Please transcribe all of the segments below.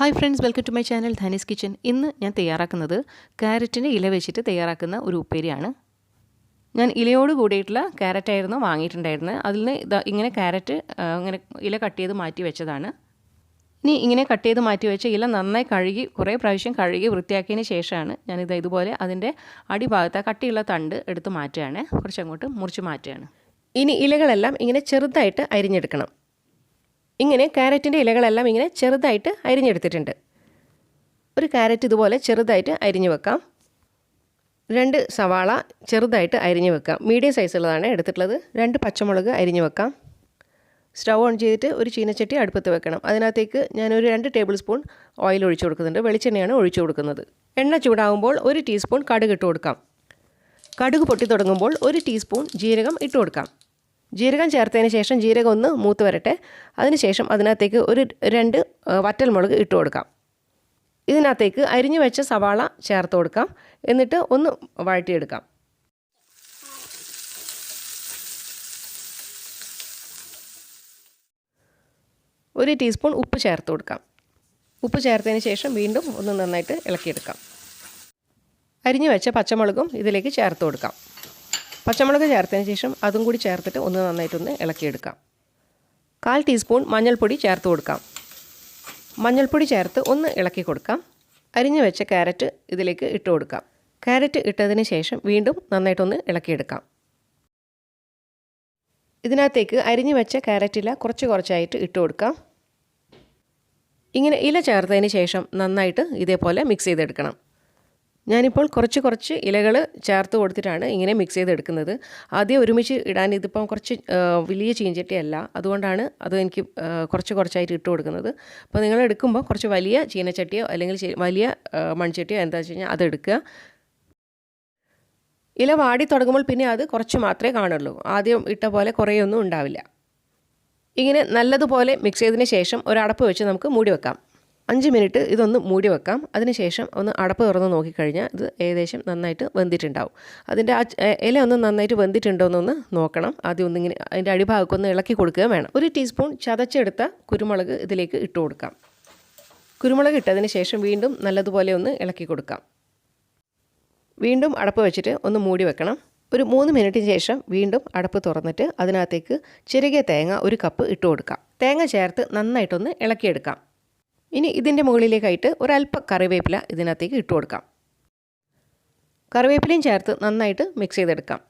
Hi friends welcome to my channel Dhani's kitchen. ഇന്ന് ഞാൻ തയ്യാറാക്കുന്നത് ക്യാരറ്റിന്റെ ഇല വെച്ചിട്ട് തയ്യാറാക്കുന്ന ഒരു ഉപ്പേരിയാണ്. ഞാൻ ഇലയോട് കൂടിയിട്ടുള്ള ക്യാരറ്റായിരുന്നു വാങ്ങിയിട്ടുണ്ടായിരുന്നത്. അതിൽ നിന്ന് ഇങ്ങനെ ക്യാരറ്റ് ഇങ്ങനെ ഇല കട്ട് ചെയ്ത് മാറ്റി വെച്ചതാണ്. ഇനി ഇങ്ങനെ കട്ട് ചെയ്ത് മാറ്റി വെച്ച ഇല നന്നായി കഴുകി കുറേ പ്രാവശ്യം കഴുകി വൃത്തിയാക്കിയതിന് ശേഷമാണ് ഞാനിത് ഇതുപോലെ അതിന്റെ അടിഭാഗത്ത് കട്ടിയുള്ള തണ്ട് എടുത്ത് മാറ്റുകയാണ്. കുറച്ചങ്ങോട്ട് മുറിച്ച് മാറ്റുകയാണ്. ഇനി ഇലകളെല്ലാം ഇങ്ങനെ ചെറുതായിട്ട് അരിഞ്ഞെടുക്കണം. ഇങ്ങനെ ക്യാരറ്റിന്റെ ഇലകളെല്ലാം ഇങ്ങനെ ചെറുതായിട്ട് അരിഞ്ഞെടുത്തിട്ടുണ്ട്. ഒരു ക്യാരറ്റ് ഇതുപോലെ ചെറുതായിട്ട് അരിഞ്ഞു വെക്കാം. രണ്ട് സവാള ചെറുതായിട്ട് അരിഞ്ഞു വെക്കാം. മീഡിയം സൈസുള്ളതാണ് എടുത്തിട്ടുള്ളത്. രണ്ട് പച്ചമുളക് അരിഞ്ഞു വെക്കാം. സ്റ്റൗ ഓൺ ചെയ്തിട്ട് ഒരു ചീനച്ചട്ടി അടുപ്പത്ത് വെക്കണം. അതിനകത്തേക്ക് ഞാനൊരു രണ്ട് ടേബിൾ സ്പൂൺ ഓയിൽ ഒഴിച്ചു കൊടുക്കുന്നുണ്ട്. വെളിച്ചെണ്ണയാണ് ഒഴിച്ചു കൊടുക്കുന്നത്. എണ്ണ ചൂടാകുമ്പോൾ ഒരു ടീസ്പൂൺ കടുക് ഇട്ട് കൊടുക്കാം. കടുക് പൊട്ടി തുടങ്ങുമ്പോൾ ഒരു ടീസ്പൂൺ ജീരകം ഇട്ട് കൊടുക്കാം. ജീരകം ചേർത്തതിന് ശേഷം ജീരകം ഒന്ന് മൂത്ത് വരട്ടെ. അതിനുശേഷം അതിനകത്തേക്ക് ഒരു രണ്ട് വറ്റൽമുളക് ഇട്ട് കൊടുക്കാം. ഇതിനകത്തേക്ക് അരിഞ്ഞു വെച്ച സവാള ചേർത്ത് കൊടുക്കാം. എന്നിട്ട് ഒന്ന് വഴറ്റിയെടുക്കാം. ഒരു ടീസ്പൂൺ ഉപ്പ് ചേർത്ത് കൊടുക്കാം. ഉപ്പ് ചേർത്തതിന് ശേഷം വീണ്ടും ഒന്ന് നന്നായിട്ട് ഇളക്കിയെടുക്കാം. അരിഞ്ഞു വെച്ച പച്ചമുളകും ഇതിലേക്ക് ചേർത്ത് കൊടുക്കാം. പച്ചമുളക് ചേർത്തതിന് ശേഷം അതും കൂടി ചേർത്തിട്ട് ഒന്ന് നന്നായിട്ടൊന്ന് ഇളക്കിയെടുക്കാം. കാൽ ടീസ്പൂൺ മഞ്ഞൾപ്പൊടി ചേർത്ത് കൊടുക്കാം. മഞ്ഞൾപ്പൊടി ചേർത്ത് ഒന്ന് ഇളക്കി കൊടുക്കാം. അരിഞ്ഞു വെച്ച ക്യാരറ്റ് ഇതിലേക്ക് ഇട്ട് കൊടുക്കാം. ക്യാരറ്റ് ഇട്ടതിന് ശേഷം വീണ്ടും നന്നായിട്ടൊന്ന് ഇളക്കിയെടുക്കാം. ഇതിനകത്തേക്ക് അരിഞ്ഞു വെച്ച ക്യാരറ്റില കുറച്ച് കുറച്ചായിട്ട് ഇട്ട് കൊടുക്കാം. ഇങ്ങനെ ഇല ചേർത്തതിന് ശേഷം നന്നായിട്ട് ഇതേപോലെ മിക്സ് ചെയ്തെടുക്കണം. ഞാനിപ്പോൾ കുറച്ച് കുറച്ച് ഇലകൾ ചേർത്ത് കൊടുത്തിട്ടാണ് ഇങ്ങനെ മിക്സ് ചെയ്തെടുക്കുന്നത്. ആദ്യം ഒരുമിച്ച് ഇടാൻ ഇതിപ്പം കുറച്ച് വലിയ ചീഞ്ചട്ടിയല്ല അതുകൊണ്ടാണ് അത് എനിക്ക് കുറച്ച് കുറച്ചായിട്ട് ഇട്ട് കൊടുക്കുന്നത്. അപ്പോൾ നിങ്ങൾ എടുക്കുമ്പോൾ കുറച്ച് വലിയ ചീനച്ചട്ടിയോ അല്ലെങ്കിൽ വലിയ മൺചട്ടിയോ എന്താ വെച്ച് കഴിഞ്ഞാൽ അതെടുക്കുക ഇല വാടി തുടങ്ങുമ്പോൾ പിന്നെ അത് കുറച്ച് മാത്രമേ കാണുള്ളൂ. ആദ്യം ഇട്ട പോലെ കുറേയൊന്നും ഉണ്ടാവില്ല. ഇങ്ങനെ നല്ലതുപോലെ മിക്സ് ചെയ്തതിന് ശേഷം ഒരടപ്പ് വെച്ച് നമുക്ക് മൂടി വെക്കാം. അഞ്ച് മിനിറ്റ് ഇതൊന്ന് മൂടി വെക്കാം. അതിനുശേഷം ഒന്ന് അടപ്പ് തുറന്ന് നോക്കിക്കഴിഞ്ഞാൽ ഇത് ഏകദേശം നന്നായിട്ട് വെന്തിട്ടുണ്ടാവും. അതിന്റെ ഇല ഒന്ന് നന്നായിട്ട് വെന്തിട്ടുണ്ടോ എന്നൊന്ന് നോക്കണം. ആദ്യം ഒന്നിങ്ങനെ അതിന്റെ അടിഭാഗമൊക്കെ ഒന്ന് ഇളക്കി കൊടുക്കുക വേണം. ഒരു ടീസ്പൂൺ ചതച്ചെടുത്ത കുരുമുളക് ഇതിലേക്ക് ഇട്ട് കൊടുക്കാം. കുരുമുളക് ഇട്ടതിന് ശേഷം വീണ്ടും നല്ലതുപോലെ ഒന്ന് ഇളക്കി കൊടുക്കാം. വീണ്ടും അടപ്പ് വെച്ചിട്ട് ഒന്ന് മൂടി വെക്കണം. ഒരു മൂന്ന് മിനിറ്റിന് ശേഷം വീണ്ടും അടപ്പ് തുറന്നിട്ട് അതിനകത്തേക്ക് ചെറുകിയ തേങ്ങ ഒരു കപ്പ് ഇട്ട് കൊടുക്കാം. തേങ്ങ ചേർത്ത് നന്നായിട്ടൊന്ന് ഇളക്കിയെടുക്കാം. ഇനി ഇതിന്റെ മുകളിലേക്കായിട്ട് ഒരല്പം കറിവേപ്പില ഇതിനകത്തേക്ക് ഇട്ട് കൊടുക്കാം. കറിവേപ്പിലയും ചേർത്ത് നന്നായിട്ട് മിക്സ് ചെയ്തെടുക്കാം.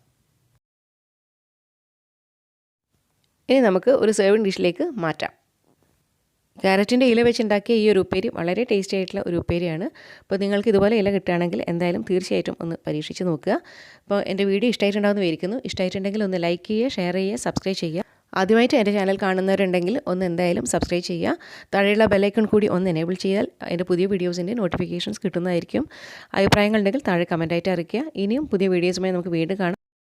ഇനി നമുക്ക് ഒരു സേവിങ് ഡിഷിലേക്ക് മാറ്റാം. ക്യാരറ്റിന്റെ ഇല വെച്ചുണ്ടാക്കിയ ഈ ഒരു ഉപ്പേരി വളരെ ടേസ്റ്റി ആയിട്ടുള്ള ഒരു ഉപ്പേരിയാണ്. അപ്പോൾ നിങ്ങൾക്ക് ഇതുപോലെ ഇല കിട്ടുകയാണെങ്കിൽ എന്തായാലും തീർച്ചയായിട്ടും ഒന്ന് പരീക്ഷിച്ച് നോക്കുക. അപ്പോൾ എന്റെ വീഡിയോ ഇഷ്ടമായിട്ടുണ്ടാകുമെന്ന് വിചാരിക്കുന്നു. ഇഷ്ടമായിട്ടുണ്ടെങ്കിൽ ഒന്ന് ലൈക്ക് ചെയ്യുക ഷെയർ ചെയ്യുക സബ്സ്ക്രൈബ് ചെയ്യുക. ആദ്യമായിട്ട് എന്റെ ചാനൽ കാണുന്നവരുണ്ടെങ്കിൽ ഒന്ന് എന്തായാലും സബ്സ്ക്രൈബ് ചെയ്യുക. താഴെയുള്ള ബെല്ലൈക്കൺ കൂടി ഒന്ന് എനേബിൾ ചെയ്താൽ എന്റെ പുതിയ വീഡിയോസിന്റെ നോട്ടിഫിക്കേഷൻസ് കിട്ടുന്നതായിരിക്കും. അഭിപ്രായങ്ങളുണ്ടെങ്കിൽ താഴെ കമന്റായിട്ട് അറിയിക്കുക. ഇനിയും പുതിയ വീഡിയോസുമായി നമുക്ക് വീണ്ടും കാണാം.